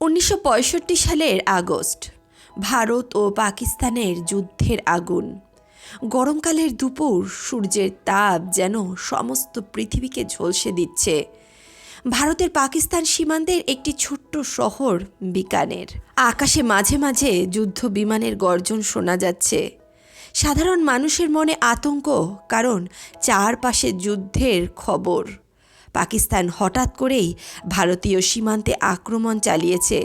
উনিশশো পঁয়ষট্টি সালের আগস্ট, ভারত ও পাকিস্তানের যুদ্ধের আগুন। গরমকালের দুপুর সূর্যের তাপ যেন সমস্ত পৃথিবীকে ঝলসে দিচ্ছে। ভারতের পাকিস্তান সীমান্তের একটি ছোট্ট শহর বিকানের। আকাশে মাঝে মাঝে যুদ্ধ বিমানের গর্জন শোনা যাচ্ছে। সাধারণ মানুষের মনে আতঙ্ক, কারণ চারপাশে যুদ্ধের খবর। পাকিস্তান হঠাৎ করেই ভারতীয় সীমান্তে আক্রমণ চালিয়েছে।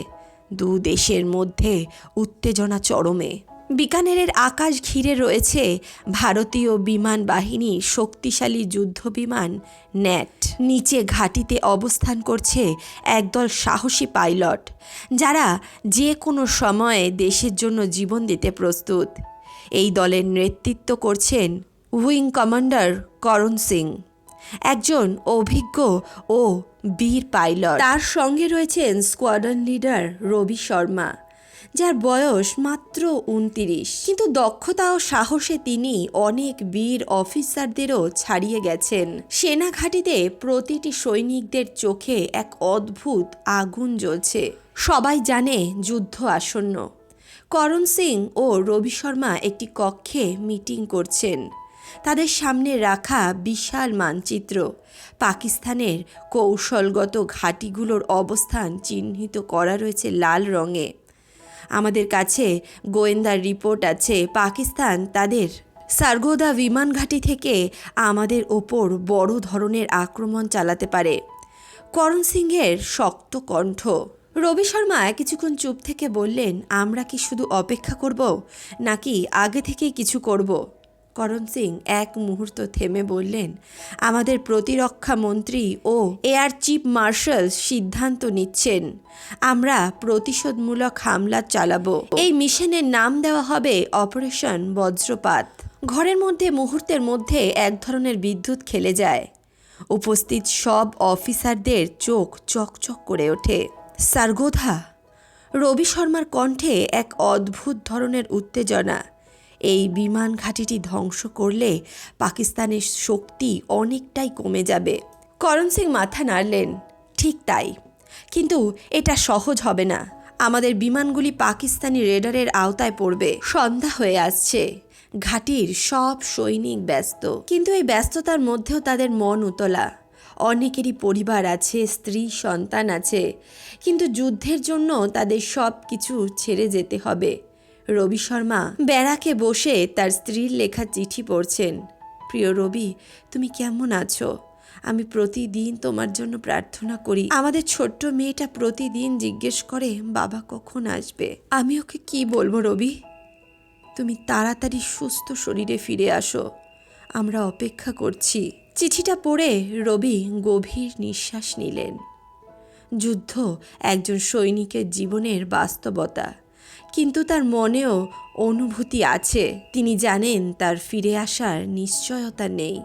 দু দেশের মধ্যে উত্তেজনা চরমে। বিকানেরের আকাশ ঘিরে রয়েছে ভারতীয় বিমান বাহিনীর শক্তিশালী যুদ্ধ বিমান ন্যাট নিচে ঘাঁটিতে অবস্থান করছে একদল সাহসী পাইলট, যারা যে কোনো সময়ে দেশের জন্য জীবন দিতে প্রস্তুত। এই দলের নেতৃত্ব করছেন উইং কমান্ডার করণ সিং। একজন অভিজ্ঞ ও বীর পাইলট। তার সঙ্গে রয়েছেন স্কোয়াড্রন লিডার রবি শর্মা, যার বয়স মাত্র উনতিরিশ কিন্তু দক্ষতা ও সাহসে তিনি অনেক বীর অফিসারদেরও ছাড়িয়ে গেছেন। সেনা ঘাঁটিতে প্রতিটি সৈনিকদের চোখে এক অদ্ভুত আগুন জ্বলছে। সবাই জানে যুদ্ধ আসন্ন। করণ সিং ও রবি শর্মা একটি কক্ষে মিটিং করছেন। তাদের সামনে রাখা বিশাল মানচিত্র। পাকিস্তানের কৌশলগত ঘাঁটিগুলোর অবস্থান চিহ্নিত করা রয়েছে লাল রঙে। আমাদের কাছে গোয়েন্দার রিপোর্ট আছে, পাকিস্তান তাদের সারগোদা বিমান ঘাঁটি থেকে আমাদের ওপর বড় ধরনের আক্রমণ চালাতে পারে। করণ সিংহের শক্ত কণ্ঠ। রবি শর্মা কিছুক্ষণ চুপ থেকে বললেন, আমরা কি শুধু অপেক্ষা করব, নাকি আগে থেকেই কিছু করব? করণ সিং এক মুহূর্ত থেমে বললেন, আমাদের প্রতিরক্ষা মন্ত্রী ও এয়ার চিফ মার্শাল সিদ্ধান্ত নিচ্ছেন। আমরা প্রতিশোধমূলক হামলা চালাবো। এই মিশনের নাম দেওয়া হবে অপারেশন বজ্রপাত। ঘরের মধ্যে মুহূর্তের মধ্যে এক ধরনের বিদ্যুৎ খেলে যায়। উপস্থিত সব অফিসারদের চোখ চকচক করে ওঠে। সারগোধা, রবি শর্মার কণ্ঠে এক অদ্ভুত ধরনের উত্তেজনা। এই বিমান ঘাঁটিটি ধ্বংস করলে পাকিস্তানের শক্তি অনেকটাই কমে যাবে। করণ সিং মাথা নাড়লেন, ঠিক তাই। কিন্তু এটা সহজ হবে না। আমাদের বিমানগুলি পাকিস্তানি রেডারের আওতায় পড়বে। সন্ধ্যা হয়ে আসছে। ঘাটির সব সৈনিক ব্যস্ত। কিন্তু এই ব্যস্ততার মধ্যেও তাদের মন উতলা। অনেকেরই পরিবার আছে, স্ত্রী, সন্তান আছে। কিন্তু যুদ্ধের জন্য তাদের সব কিছু ছেড়ে যেতে হবে। রবি শর্মা ব্যারাকে বসে তার স্ত্রীর লেখা চিঠি পড়ছেন। প্রিয় রবি, তুমি কেমন আছো? আমি প্রতিদিন তোমার জন্য প্রার্থনা করি। আমাদের ছোট্ট মেয়েটা প্রতিদিন জিজ্ঞেস করে, বাবা কখন আসবে? আমি ওকে কি বলব রবি? তুমি তাড়াতাড়ি সুস্থ শরীরে ফিরে আসো। আমরা অপেক্ষা করছি। চিঠিটা পড়ে রবি গভীর নিঃশ্বাস নিলেন। যুদ্ধ একজন সৈনিকের জীবনের বাস্তবতা। কিন্তু তার মনেও অনুভূতি আছে। তিনি জানেন তার ফিরে আসার নিশ্চয়তা নেই।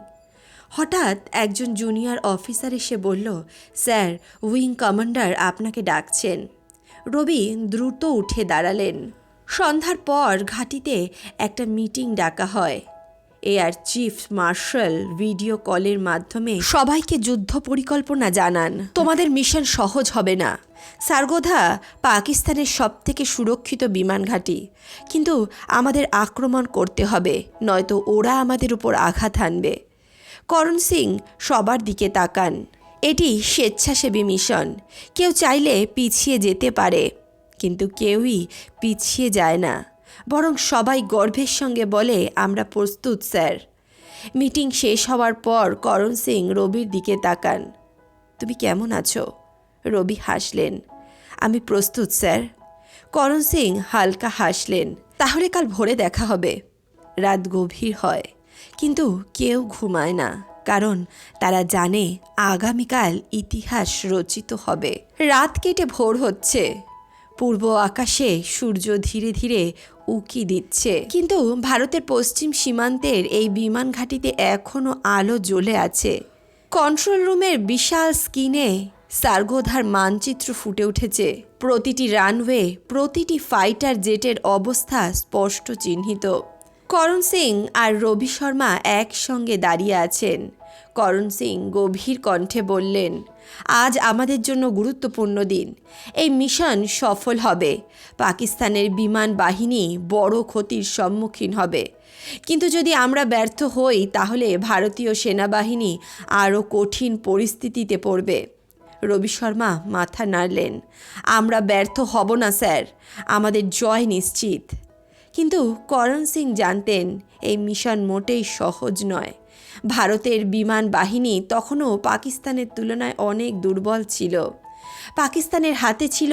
হঠাৎ একজন জুনিয়র অফিসার এসে বলল, স্যার, উইং কমান্ডার আপনাকে ডাকছেন। রবি দ্রুত উঠে দাঁড়ালেন। সন্ধ্যার পর ঘাটিতে একটা মিটিং ডাকা হয়। এয়ার চিফ মার্শাল ভিডিও কলের মাধ্যমে সবাইকে যুদ্ধ পরিকল্পনা জানান। তোমাদের মিশন সহজ হবে না। সারগোধা পাকিস্তানের সবথেকে সুরক্ষিত বিমান ঘাঁটি। কিন্তু আমাদের আক্রমণ করতে হবে, নয়তো ওরা আমাদের উপর আঘাত হানবে। করণ সিং সবার দিকে তাকান। এটি স্বেচ্ছাসেবী মিশন। কেউ চাইলে পিছিয়ে যেতে পারে, কিন্তু কেউই পিছিয়ে যায় না। বরং সবাই গর্বের সঙ্গে বলে, আমরা প্রস্তুত, স্যার। মিটিং শেষ হওয়ার পর করণ সিং রবির দিকে তাকান। তুমি কেমন আছো? রবি হাসলেন। আমি প্রস্তুত, স্যার। করণ সিং হালকা হাসলেন। তাহলে কাল ভোরে দেখা হবে। রাত গভীর হয়, কিন্তু কেউ ঘুমায় না, কারণ তারা জানে আগামীকাল ইতিহাস রচিত হবে। রাত কেটে ভোর হচ্ছে। পূর্ব আকাশে সূর্য ধীরে ধীরে উকি দিচ্ছে। কিন্তু ভারতের পশ্চিম সীমান্তের এই বিমান ঘাঁটিতে এখনও আলো জ্বলে আছে। কন্ট্রোল রুমের বিশাল স্ক্রিনে সার্গোধার মানচিত্র ফুটে উঠেছে। প্রতিটি রানওয়ে, প্রতিটি ফাইটার জেটের অবস্থা স্পষ্ট চিহ্নিত। করণ সিং আর রবি শর্মা একসঙ্গে দাঁড়িয়ে আছেন। করণ সিং গভীর কণ্ঠে বললেন, আজ আমাদের জন্য গুরুত্বপূর্ণ দিন। এই মিশন সফল হবে। পাকিস্তানের বিমান বাহিনী বড় ক্ষতির সম্মুখীন হবে। কিন্তু যদি আমরা ব্যর্থ হই, তাহলে ভারতীয় সেনাবাহিনী আরও কঠিন পরিস্থিতিতে পড়বে। রবি শর্মা মাথা নাড়লেন, আমরা ব্যর্থ হব না, স্যার। আমাদের জয় নিশ্চিত। কিন্তু করণ সিং জানতেন, এই মিশন মোটেই সহজ নয়। ভারতের বিমান বাহিনী তখনও পাকিস্তানের তুলনায় অনেক দুর্বল ছিল। পাকিস্তানের হাতে ছিল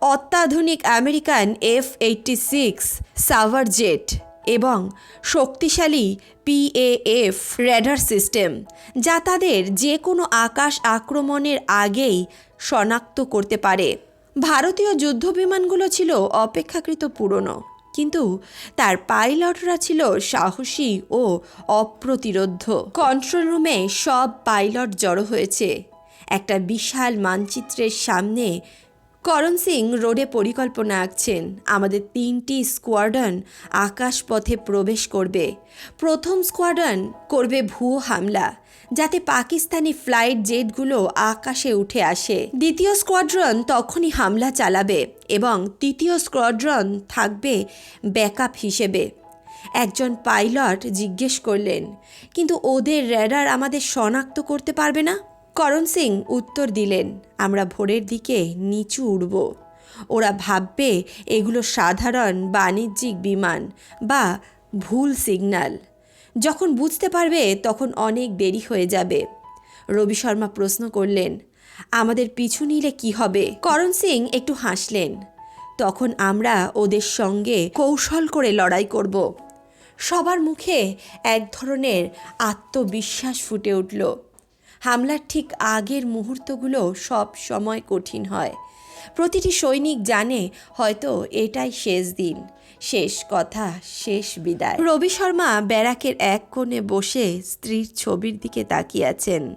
অত্যাধুনিক American F eighty six sabre jet এবং শক্তিশালী পিএএফ রেডার সিস্টেম, যা তাদের যে কোনো আকাশ আক্রমণের আগেই শনাক্ত করতে পারে। ভারতীয় যুদ্ধ বিমানগুলো ছিল অপেক্ষাকৃত পুরনো। কিন্তু তার পাইলটরা ছিল সাহসী ও অপ্রতিরোধ্য। কন্ট্রোল রুমে সব পাইলট জড়ো হয়েছে। একটা বিশাল মানচিত্রের সামনে করণ সিং রোডে পরিকল্পনা আঁকছেন। আমাদের তিনটি স্কোয়াডন আকাশপথে প্রবেশ করবে। প্রথম স্কোয়াডন করবে ভুয়ো হামলা। যাতে পাকিস্তানি ফ্লাইট জেটগুলো আকাশে উঠে আসে। দ্বিতীয় স্কোয়াড্রন তখনই হামলা চালাবে এবং তৃতীয় স্কোয়াড্রন থাকবে ব্যাকআপ হিসেবে। একজন পাইলট জিজ্ঞেস করলেন, কিন্তু ওদের র্যাডার আমাদের শনাক্ত করতে পারবে না? করণ সিং উত্তর দিলেন, আমরা ভোরের দিকে নিচু উড়ব। ওরা ভাববে এগুলো সাধারণ বাণিজ্যিক বিমান বা ভুল সিগন্যাল। যখন বুঝতে পারবে, তখন অনেক দেরি হয়ে যাবে। রবি শর্মা প্রশ্ন করলেন, আমাদের পিছু নিলে কি হবে? করণ সিং একটু হাসলেন, তখন আমরা ওদের সঙ্গে কৌশল করে লড়াই করব। সবার মুখে এক ধরনের আত্মবিশ্বাস ফুটে উঠল। হামলার ঠিক আগের মুহূর্তগুলো সব সময় কঠিন হয়। প্রতিটি সৈনিক জানে হয়তো এটাই শেষ দিন। শেষ কথা, শেষ বিদায়। রবি শর্মা ব্যারাকের এক কোণে বসে স্ত্রীর ছবির দিকে তাকিয়ে আছেন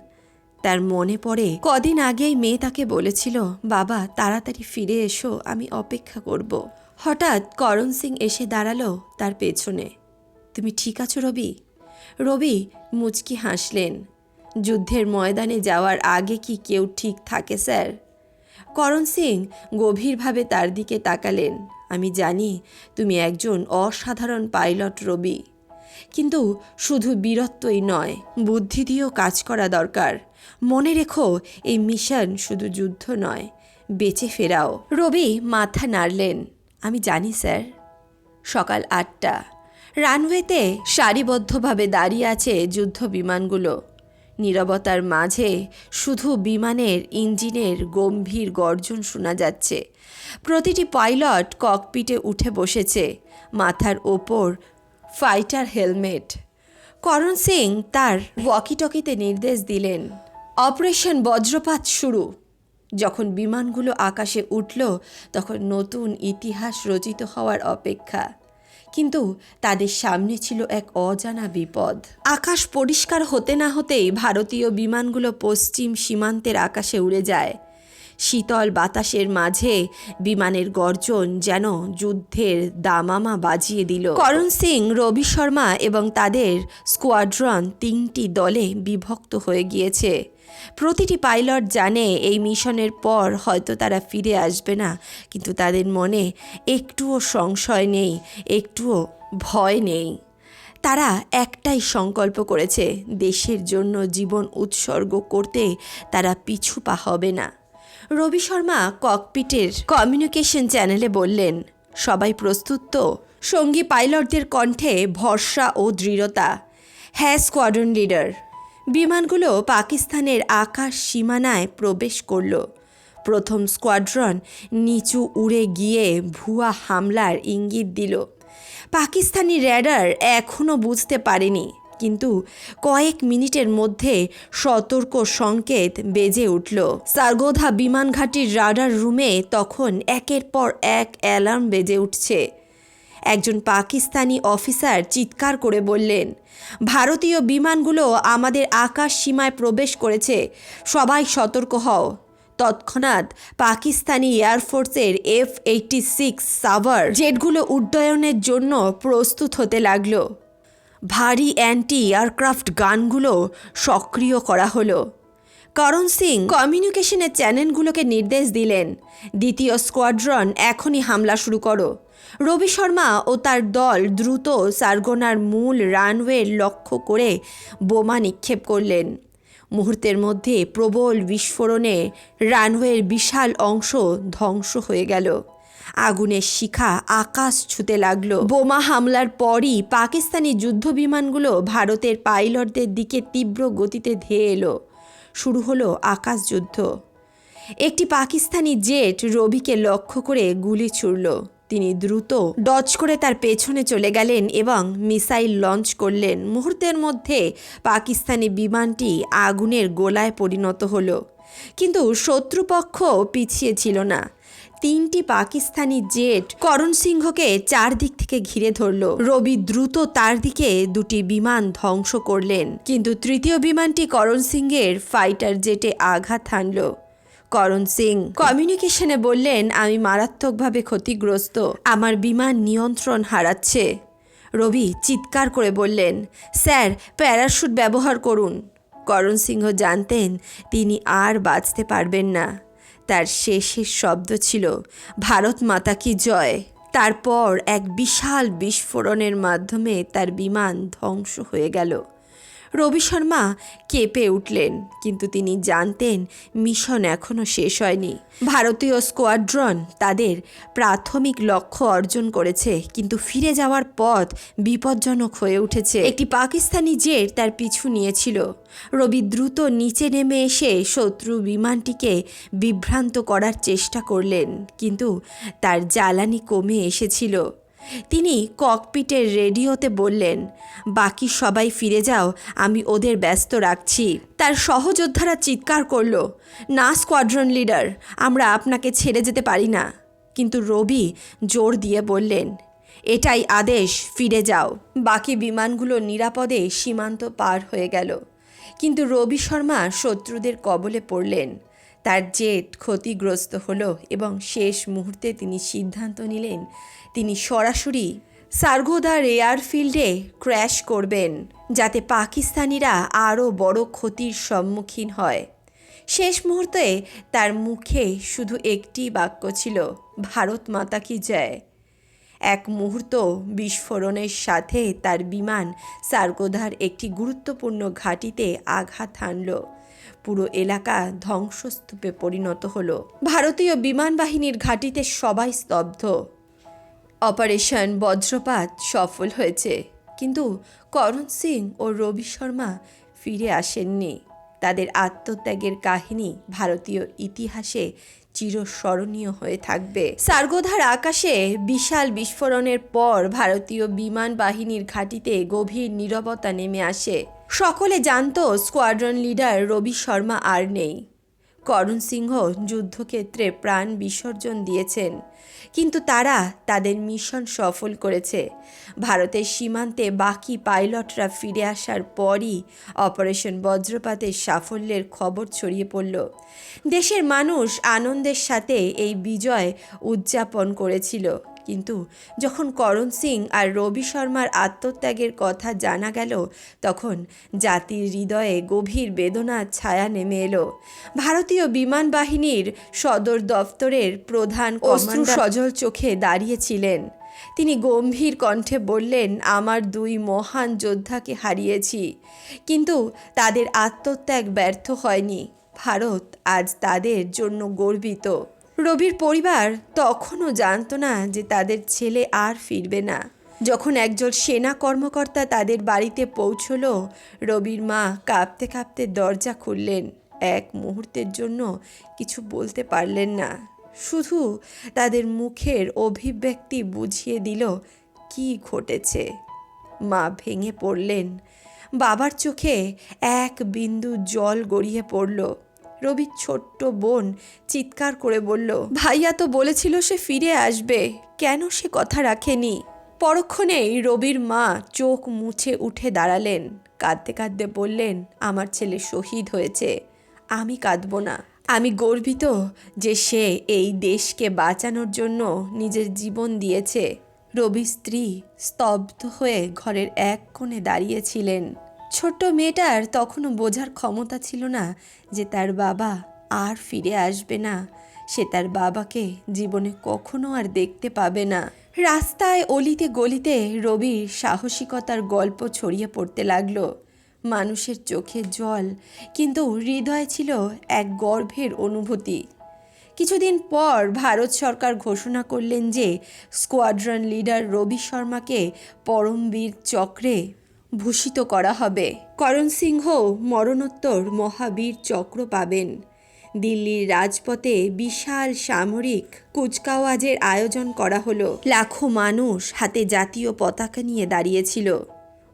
তার মনে পড়ে, কদিন আগেই মেয়ে তাকে বলেছিল, বাবা, তাড়াতাড়ি ফিরে এসো, আমি অপেক্ষা করব। হঠাৎ করণ সিং এসে দাঁড়াল তার পেছনে। তুমি ঠিক আছো রবি? রবি মুচকি হাসলেন। যুদ্ধের ময়দানে যাওয়ার আগে কি কেউ ঠিক থাকে, স্যার? করণ সিং গভীরভাবে তার দিকে তাকালেন। আমি জানি তুমি একজন অসাধারণ পাইলট, রবি। কিন্তু শুধু বীরত্বই নয়, বুদ্ধি দিয়েও কাজ করা দরকার। মনে রেখো, এই মিশন শুধু যুদ্ধ নয়, বেঁচে ফেরাও। রবি মাথা নাড়লেন। আমি জানি, স্যার। সকাল আটটা। রানওয়েতে সারিবদ্ধভাবে দাঁড়িয়ে আছে যুদ্ধ বিমানগুলো। নীরবতার মাঝে শুধু বিমানের ইঞ্জিনের গম্ভীর গর্জন শোনা যাচ্ছে। প্রতিটি পাইলট ককপিটে উঠে বসেছে, মাথার ওপর ফাইটার হেলমেট। করণ সিং তার ওয়াকিটকিতে নির্দেশ দিলেন, অপারেশন বজ্রপাত শুরু। যখন বিমানগুলো আকাশে উঠল, তখন নতুন ইতিহাস রচিত হওয়ার অপেক্ষা। কিন্তু তাদের সামনে ছিল এক অজানা বিপদ। আকাশ পরিষ্কার হতে না হতেই ভারতীয় বিমানগুলো পশ্চিম সীমান্তের আকাশে উড়ে যায়। শীতল বাতাসের মাঝে বিমানের গর্জন যেন যুদ্ধের দামামা বাজিয়ে দিল। করণ সিং, রবি শর্মা এবং তাদের স্কোয়াড্রন তিনটি দলে বিভক্ত হয়ে গিয়েছে। প্রতিটি পাইলট জানে এই মিশনের পর হয়তো তারা ফিরে আসবে না, কিন্তু তাদের মনে একটুও সংশয় নেই, একটুও ভয় নেই। তারা একটাই সংকল্প করেছে, দেশের জন্য জীবন উৎসর্গ করতে তারা পিছু পা হবে না। রবি শর্মা ককপিটের কমিউনিকেশন চ্যানেলে বললেন, সবাই প্রস্তুত তো? সঙ্গী পাইলটদের কণ্ঠে ভরসা ও দৃঢ়তা। হ্যাঁ স্কোয়াড্রন লিডার। বিমানগুলো পাকিস্তানের আকাশ সীমানায় প্রবেশ করল। প্রথম স্কোয়াড্রন নিচু উড়ে গিয়ে ভুয়া হামলার ইঙ্গিত দিল। পাকিস্তানি র্যাডার এখনও বুঝতে পারেনি, কিন্তু কয়েক মিনিটের মধ্যে সতর্ক সংকেত বেজে উঠল। সারগোধা বিমান ঘাঁটির রাডার রুমে তখন একের পর এক অ্যালার্ম বেজে উঠছে। একজন পাকিস্তানি অফিসার চিৎকার করে বললেন, ভারতীয় বিমানগুলো আমাদের আকাশ সীমায় প্রবেশ করেছে, সবাই সতর্ক হও। তৎক্ষণাৎ পাকিস্তানি এয়ারফোর্সের এফ এইটটি সিক্স সাভার জেটগুলো উড্ডয়নের জন্য প্রস্তুত হতে লাগল। ভারী অ্যান্টি এয়ারক্রাফট গানগুলো সক্রিয় করা হলো। করণ সিং কমিউনিকেশনের চ্যানেলগুলোকে নির্দেশ দিলেন, দ্বিতীয় স্কোয়াড্রন, এখনই হামলা শুরু করো। রবি শর্মা ও তার দল দ্রুত সারগোনার মূল রানওয়ে লক্ষ্য করে বোমা নিক্ষেপ করলেন। মুহূর্তের মধ্যে প্রবল বিস্ফোরণে রানওয়ের বিশাল অংশ ধ্বংস হয়ে গেল। আগুনের শিখা আকাশ ছুতে লাগল। বোমা হামলার পরই পাকিস্তানি যুদ্ধ বিমানগুলো ভারতের পাইলটদের দিকে তীব্র গতিতে ধেয়ে এলো। শুরু হলো আকাশযুদ্ধ একটি পাকিস্তানি জেট রবিকে লক্ষ্য করে গুলি ছুড়ল। তিনি দ্রুত ডজ করে তার পেছনে চলে গেলেন এবং মিসাইল লঞ্চ করলেন। মুহূর্তের মধ্যে পাকিস্তানি বিমানটি আগুনের গোলায় পরিণত হলো। কিন্তু শত্রুপক্ষ পিছিয়ে ছিল না। তিনটি পাকিস্তানি জেট করণ সিংহকে চারদিক থেকে ঘিরে ধরল। রবি দ্রুত তার দিকে দুটি বিমান ধ্বংস করলেন। কিন্তু তৃতীয় বিমানটি করণ সিংহের ফাইটার জেটে আঘাত হানল। করণ সিং। কমিউনিকেশনে বললেন, আমি মারাত্মকভাবে ক্ষতিগ্রস্ত। আমার বিমান নিয়ন্ত্রণ হারাচ্ছে। রবি চিৎকার করে বললেন, স্যার, প্যারাশুট ব্যবহার করুন। করণ সিংহ জানতেন তিনি আর বাঁচতে পারবেন না। তার শেষের শব্দ ছিল, ভারত মাতা কি জয়? তারপর এক বিশাল বিস্ফোরণের মাধ্যমে তার বিমান ধ্বংস হয়ে গেল। রবি শর্মা কেঁপে উঠলেন, কিন্তু তিনি জানতেন মিশন এখনও শেষ হয়নি। ভারতীয় স্কোয়াড্রন তাদের প্রাথমিক লক্ষ্য অর্জন করেছে, কিন্তু ফিরে যাওয়ার পথ বিপজ্জনক হয়ে উঠেছে। একটি পাকিস্তানি জেট তার পিছু নিয়েছিল। রবি দ্রুত নিচে নেমে এসে শত্রু বিমানটিকে বিভ্রান্ত করার চেষ্টা করলেন, কিন্তু তার জ্বালানি কমে এসেছিল। তিনি ককপিটের রেডিওতে বললেন, বাকি সবাই ফিরে যাও, আমি ওদের ব্যস্ত রাখছি। তার সহযোদ্ধারা চিৎকার করল, না, স্কোয়াড্রন লিডার, আমরা আপনাকে ছেড়ে যেতে পারি না। কিন্তু রবি জোর দিয়ে বললেন, এটাই আদেশ, ফিরে যাও। বাকি বিমানগুলো নিরাপদে সীমান্ত পার হয়ে গেল। কিন্তু রবি শর্মা শত্রুদের কবলে পড়লেন। তার জেট ক্ষতিগ্রস্ত হলো এবং শেষ মুহূর্তে তিনি সিদ্ধান্ত নিলেন তিনি সরাসরি সার্গোদার এয়ারফিল্ডে ক্র্যাশ করবেন, যাতে পাকিস্তানিরা আরও বড় ক্ষতির সম্মুখীন হয়। শেষ মুহূর্তে তার মুখে শুধু একটি বাক্য ছিল, ভারত মাতা কি জয়? এক মুহূর্ত বিস্ফোরণের সাথে তার বিমান সার্গোধার একটি গুরুত্বপূর্ণ ঘাঁটিতে আঘাত হানল। পুরো এলাকা ধ্বংসস্তূপে পরিণত হলো। ভারতীয় বিমান বাহিনীর ঘাঁটিতে সবাই স্তব্ধ। অপারেশন বজ্রপাত সফল হয়েছে, কিন্তু করণ সিং ও রবি শর্মা ফিরে আসেননি। তাদের আত্মত্যাগের কাহিনী ভারতীয় ইতিহাসে চিরস্মরণীয় হয়ে থাকবে। সার্গোধার আকাশে বিশাল বিস্ফোরণের পর ভারতীয় বিমান বাহিনীর ঘাঁটিতে গভীর নীরবতা নেমে আসে। সকলে জানত স্কোয়াড্রন লিডার রবি শর্মা আর নেই। করণ সিংহ যুদ্ধক্ষেত্রে প্রাণ বিসর্জন দিয়েছেন। কিন্তু তারা তাদের মিশন সফল করেছে। ভারতের সীমান্তে বাকি পাইলটরা ফিরে আসার পরই অপারেশন বজ্রপাতের সাফল্যের খবর ছড়িয়ে পড়ল। দেশের মানুষ আনন্দের সাথে এই বিজয় উদযাপন করেছিল। কিন্তু যখন করণ সিং আর রবি শর্মার আত্মত্যাগের কথা জানা গেল তখন জাতির হৃদয়ে গভীর বেদনার ছায়া নেমে এলো। ভারতীয় বিমান বাহিনীর সদর দফতরের প্রধান অশ্রু সজল চোখে দাঁড়িয়েছিলেন। তিনি গম্ভীর কণ্ঠে বললেন আমার দুই মহান যোদ্ধাকে হারিয়েছি কিন্তু তাদের আত্মত্যাগ ব্যর্থ হয়নি। ভারত আজ তাদের জন্য গর্বিত। রবির পরিবার তখনও জানতো না যে তাদের ছেলে আর ফিরবে না। যখন একজন সেনা কর্মকর্তা তাদের বাড়িতে পৌঁছলো, রবির মা কাঁপতে কাঁপতে দরজা খুললেন। এক মুহূর্তের জন্য কিছু বলতে পারলেন না। শুধু তাদের মুখের অভিব্যক্তি বুঝিয়ে দিল, কি ঘটেছে? মা ভেঙে পড়লেন। বাবার চোখে এক বিন্দু জল গড়িয়ে পড়ল। রবির ছোট্ট বোন চিৎকার করে বলল, ভাইয়া তো বলেছিল সে ফিরে আসবে। কেন সে কথা রাখেনি? পরক্ষণেই রবির মা চোখ মুছে উঠে দাঁড়ালেন। কাঁদতে কাঁদতে বললেন, আমার ছেলে শহীদ হয়েছে। আমি কাঁদব না। আমি গর্বিত যে সে এই দেশকে বাঁচানোর জন্য নিজের জীবন দিয়েছে। রবির স্ত্রী স্তব্ধ হয়ে ঘরের এক কোণে দাঁড়িয়েছিলেন। ছোট্ট মেয়েটার তখনও বোঝার ক্ষমতা ছিল না যে তার বাবা আর ফিরে আসবে না। সে তার বাবাকে জীবনে কখনো আর দেখতে পাবে না। রাস্তায় অলিতে গলিতে রবির সাহসিকতার গল্প ছড়িয়ে পড়তে লাগল। মানুষের চোখে জল, কিন্তু হৃদয়ে ছিল এক গর্ভের অনুভূতি। কিছুদিন পর ভারত সরকার ঘোষণা করলেন যে স্কোয়াড্রন লিডার রবি শর্মাকে পরমবীর চক্রে ভূষিত করা হবে। করণ সিংহ মরণোত্তর মহাবীর চক্র পাবেন। দিল্লির রাজপথে বিশাল সামরিক কুচকাওয়াজের আয়োজন করা হলো। লাখো মানুষ হাতে জাতীয় পতাকা নিয়ে দাঁড়িয়েছিল।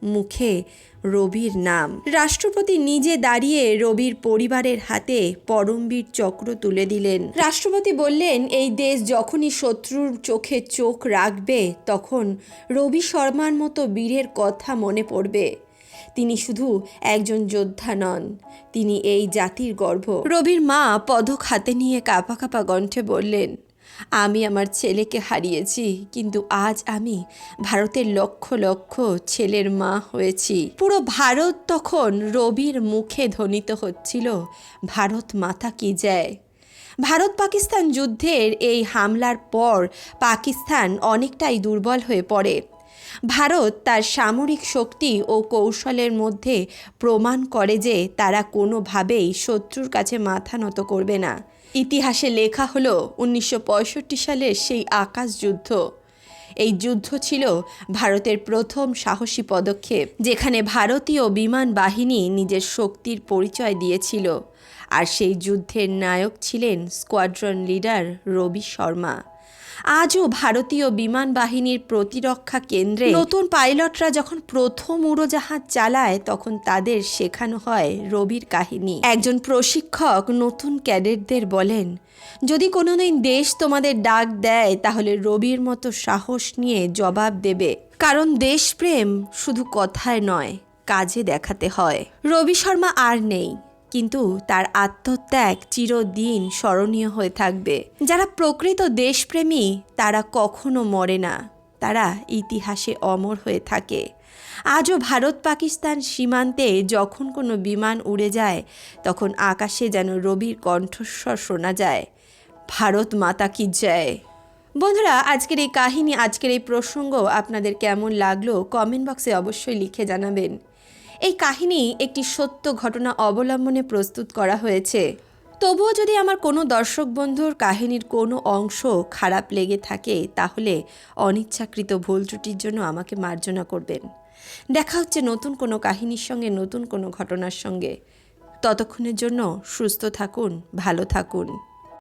মুখে রবির নাম। রাষ্ট্রপতি নিজে দাঁড়িয়ে রবির পরিবারের হাতে পরমবীর চক্র তুলে দিলেন। রাষ্ট্রপতি বললেন, এই দেশ যখনই শত্রুর চোখে চোখ রাখবে, তখন রবি শর্মার মতো বীরের কথা মনে পড়বে। তিনি শুধু একজন যোদ্ধা নন, তিনি এই জাতির গর্ব। রবির মা পদক হাতে নিয়ে কাঁপা কাঁপা কণ্ঠে বললেন আমি আমার ছেলেকে হারিয়েছি, কিন্তু আজ আমি ভারতের লক্ষ লক্ষ ছেলের মা হয়েছি। পুরো ভারত তখন রবির মুখে ধ্বনিত হচ্ছিল, ভারত মাতা কি যায় ভারত পাকিস্তান যুদ্ধের এই হামলার পর পাকিস্তান অনেকটাই দুর্বল হয়ে পড়ে। ভারত তার সামরিক শক্তি ও কৌশলের মধ্যে প্রমাণ করে যে তারা কোনোভাবেই শত্রুর কাছে মাথা নত করবে না। ইতিহাসে লেখা হলো উনিশশো পঁয়ষট্টি সালের সেই আকাশ যুদ্ধ। এই যুদ্ধ ছিল ভারতের প্রথম সাহসী পদক্ষেপ, যেখানে ভারতীয় বিমান বাহিনী নিজের শক্তির পরিচয় দিয়েছিল। আর সেই যুদ্ধের নায়ক ছিলেন স্কোয়াড্রন লিডার রবি শর্মা। আজও ভারতীয় বিমান বাহিনীর প্রতিরক্ষা কেন্দ্রে নতুন পাইলটরা যখন প্রথম উড়োজাহাজ চালায়, তখন তাদের শেখানো হয় রবির কাহিনী। একজন প্রশিক্ষক নতুন ক্যাডেটদের বলেন, যদি কোনোদিন দেশ তোমাদের ডাক দেয়, তাহলে রবির মতো সাহস নিয়ে জবাব দেবে। কারণ দেশপ্রেম শুধু কথায় নয়, কাজে দেখাতে হয়। রবি শর্মা আর নেই। কিন্তু তার আত্মত্যাগ চিরদিন স্মরণীয় হয়ে থাকবে। যারা প্রকৃত দেশপ্রেমী, তারা কখনো মরে না। তারা ইতিহাসে অমর হয়ে থাকে। আজও ভারত পাকিস্তান সীমান্তে যখন কোনো বিমান উড়ে যায়, তখন আকাশে যেন রবির কণ্ঠস্বর শোনা যায়। ভারত মাতা কি জয়! বন্ধুরা, আজকের এই কাহিনী, আজকের এই প্রসঙ্গ আপনাদের কেমন লাগল? কমেন্ট বক্সে অবশ্যই লিখে জানাবেন। এই কাহিনী একটি সত্য ঘটনা অবলম্বনে প্রস্তুত করা হয়েছে। তবুও যদি আমার কোনো দর্শক বন্ধুর কাহিনীর কোনো অংশ খারাপ লেগে থাকে, তাহলে অনিচ্ছাকৃত ভুল ত্রুটির জন্য আমাকে মার্জনা করবেন। দেখা হচ্ছে নতুন কোনো কাহিনীর সঙ্গে, নতুন কোনো ঘটনার সঙ্গে। ততক্ষণের জন্য সুস্থ থাকুন, ভালো থাকুন।